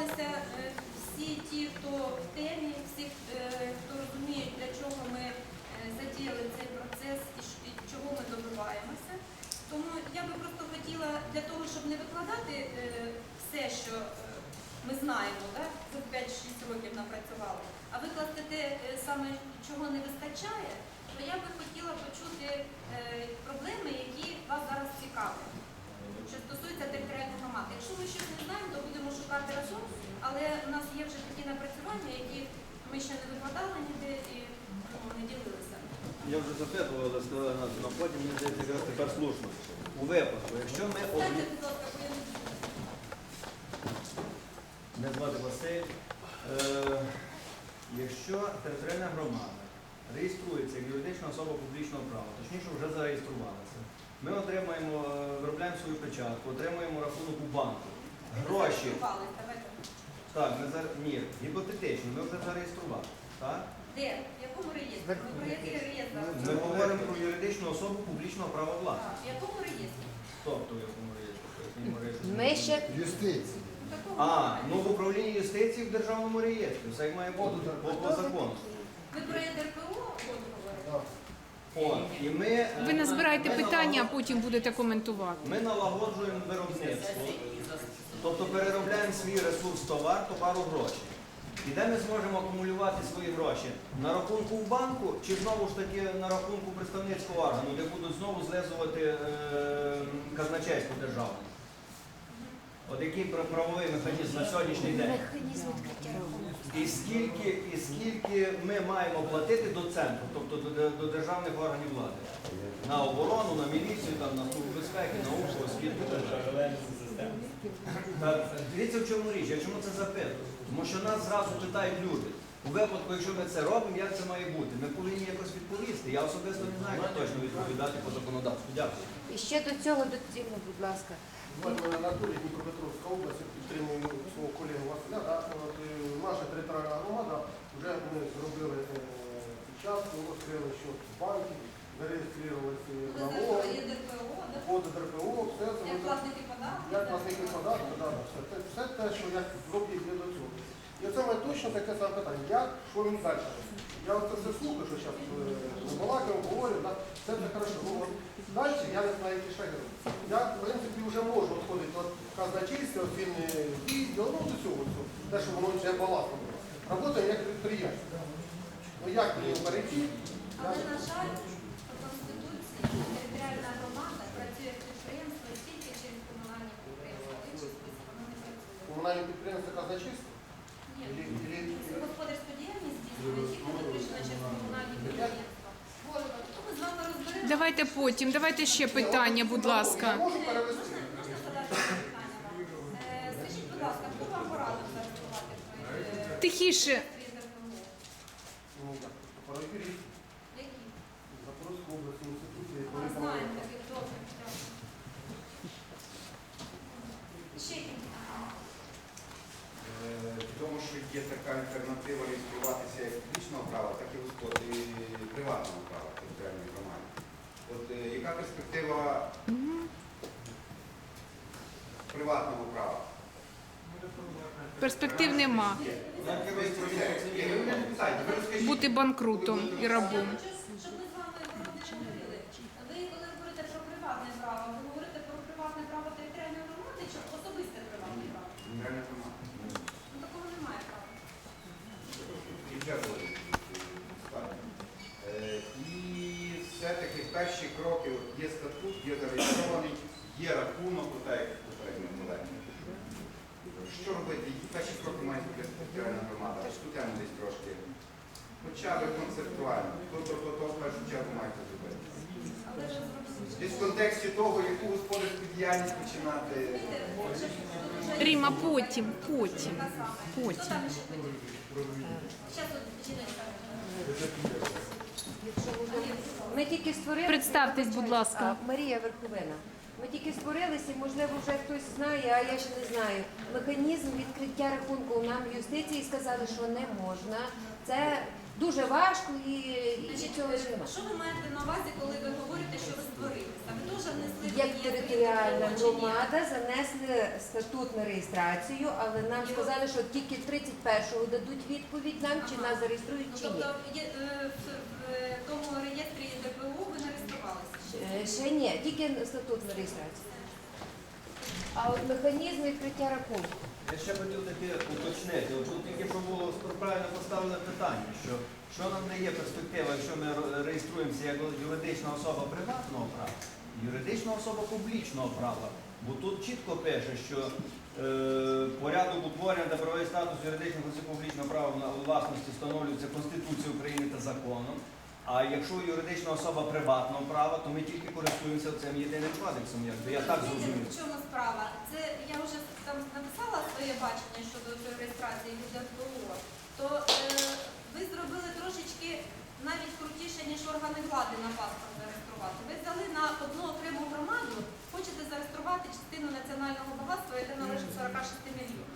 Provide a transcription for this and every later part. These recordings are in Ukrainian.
зібралися е, всі ті, хто в темі, всі, е, хто розуміють, для чого ми е, задіяли цей процес і чого ми добиваємося. Тому я би просто хотіла для того, щоб не викладати все, що ми знаємо, за 5-6 років напрацювали, а викласти те саме, чого не вистачає, то я би хотіла почути проблеми, які вас зараз цікавлять що стосується територіальних громад. Якщо ми щось не знаємо, то шукати разом, але у нас є вже такі напрацювання, які ми ще не викладали ніде і ну, не ділилися. Я вже запитував, але сказали на, на потім, мені здається, якраз тепер слушно. У випадку, якщо ми Станьте, будь ласка, бо я не чую. Звати Василь. Е, якщо територіальна громада реєструється як юридична особа публічного права, точніше вже зареєструвалася, ми отримаємо, е, виробляємо свою печатку, отримуємо рахунок у банку. Гроші. Так, ми зараз ні, гіпотетично, ми вже зареєстрували. Так? Де? В якому реєстрі? Ми про який реєстр? Ми говоримо про юридичну особу публічного права власності. В якому реєстрі? Тобто, в якому реєстрі? Ми ще Юстиції. А, ну в управлінні юстиції в державному реєстрі. Все як має бути по, по закону. Ви про ЄДРПО говорите? О, і ми, ви не збираєте ми питання, а налагод- потім будете коментувати. Ми налагоджуємо виробництво, тобто переробляємо свій ресурс товар, товару гроші. І де ми зможемо акумулювати свої гроші? На рахунку в банку чи знову ж таки на рахунку представницького органу, де будуть знову злизувати е, казначейство державне? От який правовий механізм на сьогоднішній день? Механізм відкриття рахунку. І скільки, і скільки ми маємо платити до центру, тобто до, до- до державних органів влади? На оборону, на міліцію, там, на службу безпеки, науку, освіту. Так, Дивіться, в чому річ, я чому це запитую? Тому що нас зразу питають люди. У випадку, якщо ми це робимо, як це має бути? Ми повинні якось відповісти. Я особисто не знаю, як точно відповідати по законодавству. Дякую. І ще до цього доцільно, будь ласка. Анатолій, Дніпропетровська область, підтримую свого колегу Василя. Да, от, е, наша територіальна громада вже ми зробили е, печатку, відкрили счет в банку, зареєструвалися Ви на зараз МО, ЄДРПО, да? входи ДРПО, все це як ми- платники податків? як платники податку, да, да, все, те- все те, що як зроблять є до цього. І це мене точно таке саме питання, як, що він далі. Я от це все слухаю, що зараз балакаю, говорю, да, це все хорошо. Ну, далі я не знаю, які шаги робити. Я, в принципі, вже можу відходити від казначейства, фільмі відділ, ну, до цього, те, що воно не балаком. Робота як підприємство. Ну як мені перейти? Але, на жаль, по Конституції територіальна громада працює як підприємство тільки через комунальні підприємства. В. Комунальне підприємство казначейство? Ні, Ілі- ілі- господарську діяльність здійснює тільки виключно через комунальні підприємства. Боже, то ми з вами розберемо. Давайте потім, давайте ще питання, будь ласка. можу перевести? Скажіть, будь ласка, хто вам порадив зареєструвати е, Тихіше. Ну, так. Які? Запорозької області інституції. Ми знаємо таких добре. Ще які? Тому що є така альтернатива реєструватися як публічного права, так і і приватного права територіальної громади. От е, яка перспектива приватного права? Перспектив нема. Бути банкрутом і рабом. щоб ми з вами про говорили. Ви коли говорите про приватне право, ви говорите про приватне право територіальної громади чи особисте приватне право? Такого немає права. Перші кроки, є статут, є зареєстрований, є рахунок, отак як попередньо колеги. Що робити? Які перші кроки має зробити територіальна громада? Тему десь трошки. Хоча б концептуально. То, то, то, в першу чергу маєте зробити. Десь в контексті того, яку господарську діяльність починати. Ріма, потім, потім, потім. Ми тільки створили. Представтесь, будь ласка. А, Марія Верховина. Ми тільки створилися, можливо, вже хтось знає, а я ще не знаю. Механізм відкриття рахунку нам в юстиції сказали, що не можна. Це дуже важко і, і Значить, цього нема. що ви маєте на увазі, коли ви говорите, що ви створилися? Ви теж внесли в Як реєстр територіальна єдиного чи ні? громада занесли статут на реєстрацію, але нам Його- сказали, що тільки 31-го дадуть відповідь нам, чи Ага. нас зареєструють, Ну, чи ні. тобто є, е, в, в тому реєстрі ДПУ ви не реєструвалися ще? Е, Ще ні, тільки статут на реєстрацію. А от механізм відкриття рахунку. Я ще хотів таке уточнити. Тут тільки що було правильно поставлене питання, що що нам дає перспектива, якщо ми реєструємося як юридична особа приватного права, юридична особа публічного права. Бо тут чітко пише, що е, порядок утворення та правовий статус юридичних осіб публічного права на власності встановлюється Конституцією України та законом. А якщо юридична особа приватного права, то ми тільки користуємося цим єдиним кодексом. Якби я так зрозумів. В чому справа? Це я вже там написала своє бачення щодо реєстрації від ДПУ, то е, ви зробили трошечки навіть крутіше, ніж органи влади на паспорт зареєструвати. Ви взяли на одну окрему громаду, хочете зареєструвати частину національного багатства, яке належить 46 мільйонам.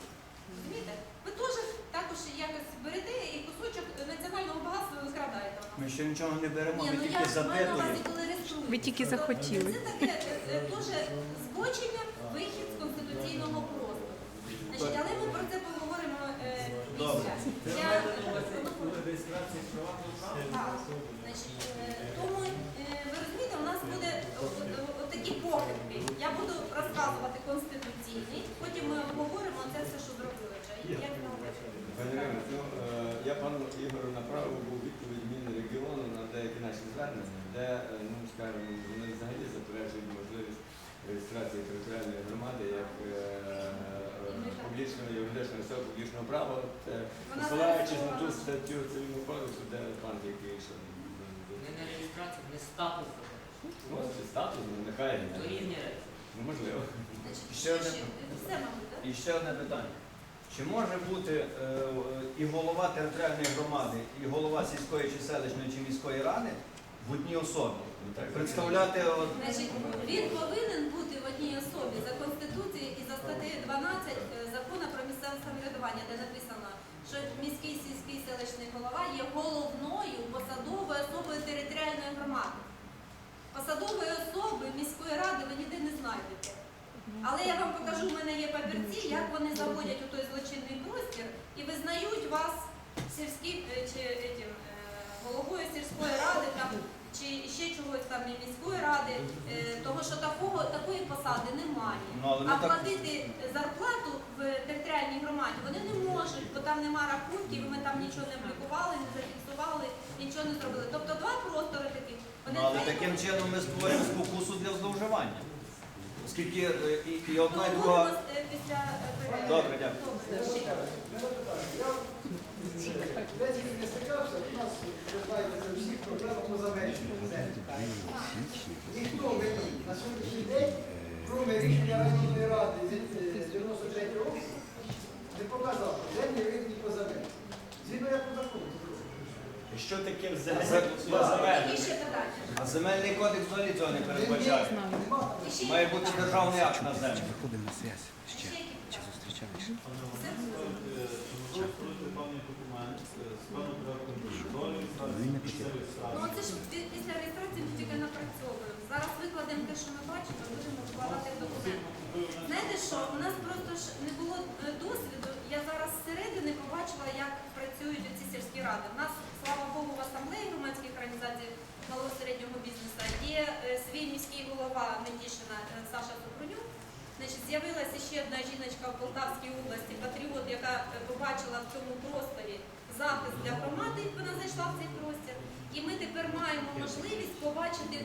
Розумієте? Ви теж також якось берете і кусочок національного багатства ще нічого не беремо, Ні, ми ну я тільки маю на увазі, коли. Ви тільки Тобто захотіли. Це таке е, дуже збочення, вихід з конституційного простору. Значить, але ми про це поговоримо е, після. Я, так, значить, е, тому е, ви розумієте, у нас буде о- о- отакі похибки. Я буду розказувати конституційний, потім ми обговоримо це все, що зробили вже. І Як ми обговоримо. Пані Ірина, ну, е, я пану Ігорю направив був відповідь Мінрегіону на деякі наші звернення, де, е, ну скажімо, вони взагалі заперечують можливість реєстрації територіальної громади як е, е, публічного юридичного особи публічного права, це посилаючись на ту статтю цивільного кодексу, де пан який що Не на реєстрацію, не статус. ну, це статус, ну, нехай То різні речі. Ну, можливо. Ще ще, одне все, мабуть, так? І ще одне питання. Чи може бути е, і голова територіальної громади, і голова сільської чи селищної чи міської ради в одній особі? Представляти от, Значить, він повинен бути в одній особі за Конституцією і за статтею 12 е, закону про місцеве самоврядування, де написано, що міський сільський селищний голова є головною посадовою особою територіальної громади. Посадової особи міської ради ви ніде не знайдете. Але я вам покажу, в мене є папірці, як вони заходять у той злочинний простір і визнають вас сільським е, чи е, головою сільської ради там, чи ще чогось там і міської ради, е, того що такого, такої посади немає. Ну, А так- платити зарплату в територіальній громаді вони не можуть, бо там нема рахунків, ми там нічого не облікували, не зафіксували, нічого не зробили. Тобто два простори таких. Вони ну, але двері- таким чином ми створюємо спокусу для зловживання. Оскільки е, і, і одна і друга. е, після. Добре, дякую. Добре, Я тільки не стикався, у нас, ви знаєте, це всі проблеми по завершенню. Ніхто мені на сьогоднішній день, крім рішення районної ради з 93 року, не показав землі рівні по завершенню. Згідно як по закону. Що таке За- взагалі? А земельний кодекс взагалі цього не передбачає. Має бути державний акт на землю. Ще які питання? Все? Ну це ж після реєстрації ми тільки напрацьовуємо. Зараз викладемо те, що ми бачимо, будемо вкладати в документ. Знаєте що, у нас просто ж не було е, досвіду. Я зараз зсередини побачила, як працюють ці сільські ради. У нас, слава Богу, в асамблеї громадських організацій малого середнього бізнесу є е, свій міський голова Метішина е, Саша Супрунюк. З'явилася ще одна жіночка в Полтавській області, патріот, яка побачила в цьому просторі захист для громади, вона зайшла в цей простір. І ми тепер маємо можливість побачити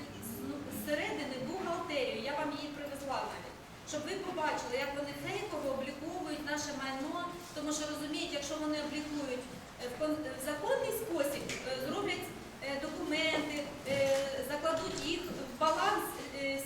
зсередини бухгалтерію. Я вам її привезла навіть. Щоб ви побачили, як вони фейково обліковують наше майно, тому що розуміють, якщо вони облікують е, в законний спосіб, е, зроблять е, документи, закладуть їх в баланс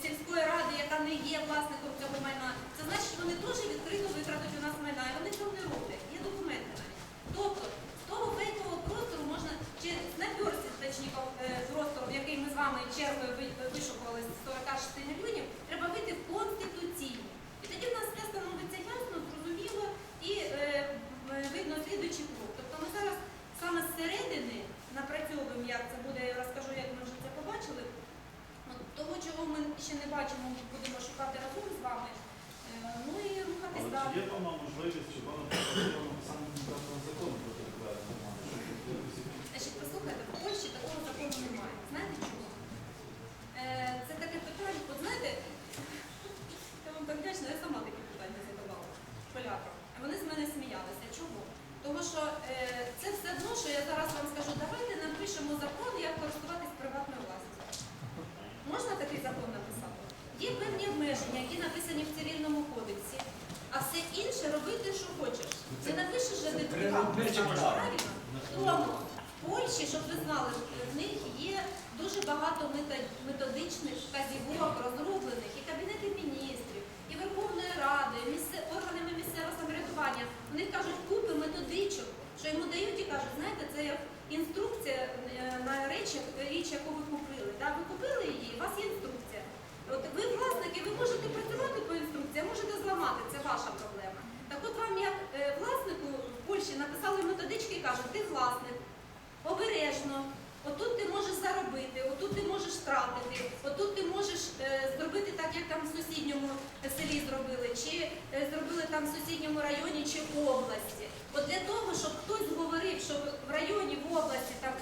сільської ради, яка не є власником цього майна. Це значить, що вони теж відкрито викрадуть у нас майна, і вони цього не роблять. Є документи навіть. Тобто, з того фейкового простору можна, чи з наперсточників простору, в який ми з вами чергою ви- вишукували з 46 мільйонів, треба вийти в конституційні. І тоді в нас все становиться ясно, зрозуміло і е, м, видно слідуючий крок. Тобто ми зараз саме зсередини певна можливість чи певна написання конкретного закону про територіальну громаду? Значить, послухайте, в Польщі такого закону немає. Знаєте чому? Е, це таке питання, от знаєте, я вам так вдячна, я сама такі питання задавала полякам. А вони з мене сміялися. Чому? Тому що е, це все одно, що я зараз вам скажу, давайте напишемо закон, як користуватись приватною власністю. Можна такий закон написати? Є певні обмеження, які написані в цивільному кодексі, а все інше робити, що хочеш. Не напишеш же. Правильно? Тому в Польщі, щоб ви знали, в них є дуже багато методичних вказівок розроблених і Кабінети міністрів, і Верховної Ради, і місце- органами місцевого самоврядування. Вони кажуть, купи методичок, що йому дають і кажуть, знаєте, це як інструкція е, на річ, річ, яку ви купили. Да? Ви купили її, у вас є інструкція. От ви власники, ви можете працювати по інструкції, а можете зламати, це ваша проблема. Так от вам як е, власнику в Польщі написали кажуть, ти власник, обережно, отут ти можеш заробити, отут ти можеш втратити, отут ти можеш е, зробити так, як там в сусідньому селі зробили, чи е, зробили там в сусідньому районі чи в області. От для того, щоб хтось говорив, що в районі, в області там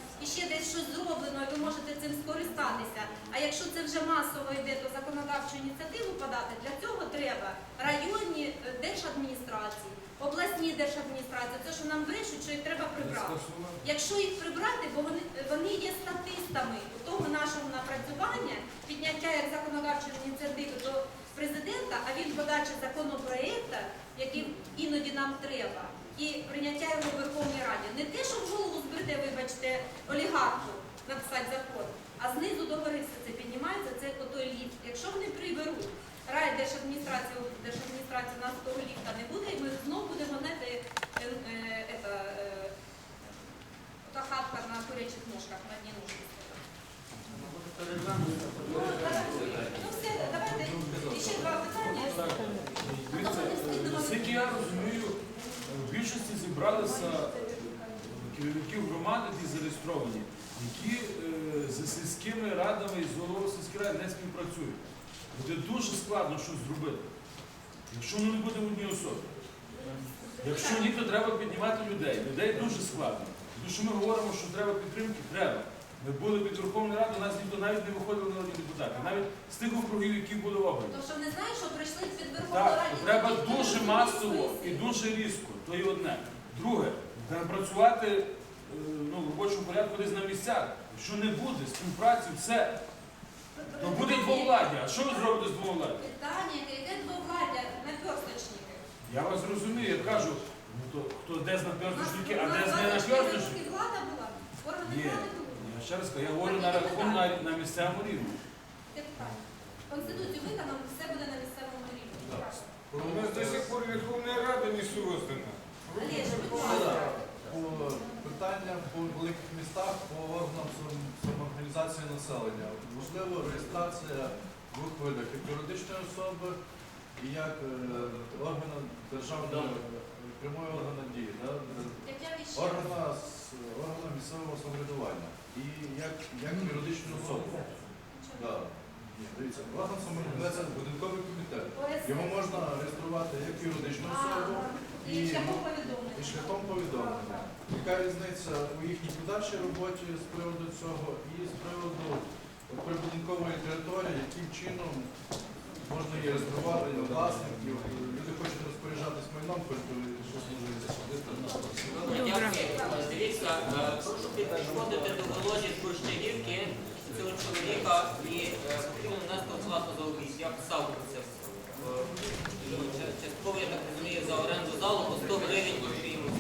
якщо це вже масово йде, то законодавчу ініціативу подати, для цього треба районні е, держадміністрації, обласні держадміністрації. Це що нам брешуть, що їх треба прибрати. Якщо їх прибрати, бо вони, вони є статистами у того нашого напрацювання, підняття як законодавчої ініціативи до президента, а він подачі законопроекту, який іноді нам треба, і прийняття його в Верховній Раді. Не те, що в голову збрите, вибачте, олігарху написати закон, а знизу до гори все це піднімається, це отой ліфт. Якщо вони приберуть райдержадміністрацію, держадміністрацію, у нас того ліфта не буде, і ми знову будемо знаєте, е, е, е, Та хатка на курячих ножках, на одній ножці. Ну, ну. Наскільки я розумію, в більшості зібралися керівників громади, які зареєстровані, які е, з сільськими радами і з головою сільської ради не співпрацюють. Буде дуже складно щось зробити, якщо воно не буде в одній особі. Якщо ні, то треба піднімати людей. Людей дуже складно. Тому що ми говоримо, що треба підтримки, треба. Ми були під Верховною Радою, нас ніхто навіть не виходив народні депутати, навіть з тих округів, які були обрані. То що не знаєш, що прийшли під Верховну Так, Раду? то треба дуже масово і дуже різко. То є одне. Друге, треба працювати е, ну, в робочому порядку десь на місцях. Якщо не буде співпраці, все, то буде двовладдя. А що ви зробите з двовладдя? Питання, яке двовладдя на персточники. Я вас розумію, я кажу, ну то хто де з наперсточники, а де з не 24 наперсточники? влада була, органи Ні. влади були. Я ще раз кажу, я говорю на рахунок на, на місцевому рівні. Це питання. Конституцію виконано, все буде на місцевому рівні. Правильно. У нас до сих пор Верховная Рада не создана. Олеж, будь ласка. по питання по великих містах по органам сам- самоорганізації населення. Можливо, реєстрація в двох видах як юридичної особи і як е, органа державної прямої органа дії, да? Органа, органа місцевого самоврядування і як, як юридичну особу. Да. Дивіться, орган самоорганізації будинковий комітет. Його можна реєструвати як юридичну особу І шляхом повідомлення. і шляхом повідомлення. Яка різниця у їхній подальшій роботі з приводу цього і з приводу прибудинкової території, яким чином можна її реєструвати на власників, люди хочуть розпоряджатись майном, можливо сюди. Дивіться, е, прошу підходити до Володі з Бурштинівки, цього чоловіка, і е, потрібно внести оплату за обід. Я писав про це. Е, ча- Частково, я так розумію, за оренду залу по 100 гривень потрібно.